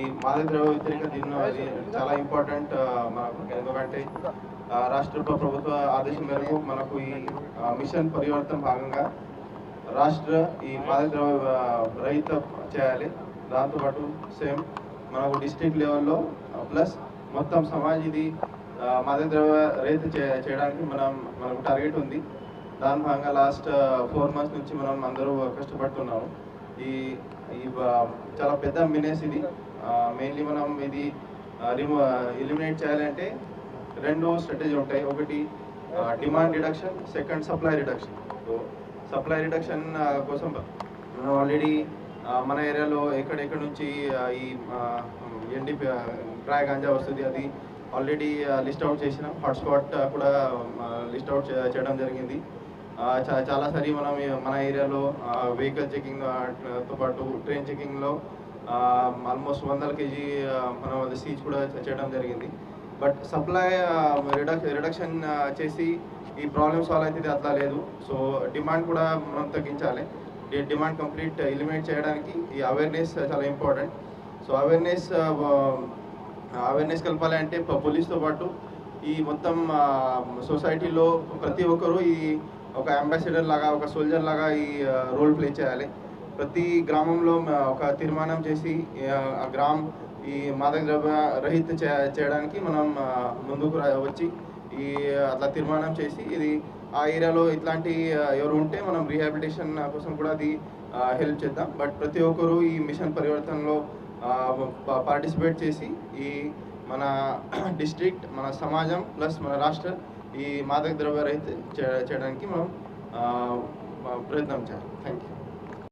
ఈ మాదక ద్రవ్య వ్యతిరేక దినం అది చాలా ఇంపార్టెంట్ మనకు ఎందుకంటే రాష్ట్ర ప్రభుత్వ ఆదేశం మేరకు మనకు ఈ మిషన్ పరివర్తన భాగంగా రాష్ట్ర ఈ మాదక ద్రవ్య రహిత చేయాలి. దాంతోపాటు సేమ్ మనకు డిస్ట్రిక్ట్ లెవెల్లో ప్లస్ మొత్తం సమాజ్ ఇది ఆ, మాదక ద్రవ్య రహిత చే- చేయడానికి మనం మనకు టార్గెట్ ఉంది. దాని భాగంగా లాస్ట్ ఫోర్ మంత్స్ నుంచి మనం అందరూ కష్టపడుతున్నాము. ఈ ఈ చాలా పెద్ద మినేస్ ఇది. మెయిన్లీ మనం ఇది రిమూ ఎలిమినేట్ చేయాలంటే రెండు స్ట్రాటజీ ఉంటాయి. ఒకటి demand reduction second supply reduction so supply reduction కోసం మనం ఆల్రెడీ మన ఏరియాలో ఎక్కడెక్కడ నుంచి ఈ ఎండి డ్రై గాంజా వస్తుంది అది ఆల్రెడీ లిస్ట్ అవుట్ చేసినాం. హాట్స్పాట్ కూడా లిస్ట్ అవుట్ చేయడం జరిగింది. చాలాసారి చాలా మనం మన ఏరియాలో వెహికల్ చెకింగ్తో పాటు ట్రైన్ చెకింగ్లో ఆల్మోస్ట్ వందల కేజీ మనం అది సీజ్ కూడా చేయడం జరిగింది. బట్ సప్లై రిడక్ రిడక్షన్ చేసి ఈ ప్రాబ్లమ్ సాల్వ్ అయితే అట్లా లేదు. సో డిమాండ్ కూడా మనం తగ్గించాలి. డిమాండ్ కంప్లీట్ ఎలిమినేట్ చేయడానికి ఈ అవేర్నెస్ చాలా ఇంపార్టెంట్ సో అవేర్నెస్ అవేర్నెస్ కలపాలి అంటే పోలీస్తో పాటు ఈ మొత్తం సొసైటీలో ప్రతి ఒక్కరూ ఈ ఒక అంబాసిడర్ లాగా ఒక సోల్జర్ లాగా ఈ రోల్ ప్లే చేయాలి. ప్రతి గ్రామంలో ఒక తీర్మానం చేసి ఆ, ఆ గ్రామం ఈ మాదక ద్రవ్య రహిత చేయడానికి మనం ముందుకు వచ్చి ఈ అట్లా తీర్మానం చేసి ఇది ఆ ఏరియాలో ఇట్లాంటి ఎవరు ఉంటే మనం రీహాబిలిటేషన్ కోసం కూడా అది హెల్ప్ చేద్దాం. బట్ ప్రతి ఒక్కరూ ఈ మిషన్ పరివర్తనలో పార్టిసిపేట్ చేసి ఈ మన డిస్ట్రిక్ట్ మన సమాజం ప్లస్ మన రాష్ట్ర ఈ మాదక ద్రవ్య రహిత చే- చేయడానికి మనం ప్రయత్నం చేయాలి. Thank you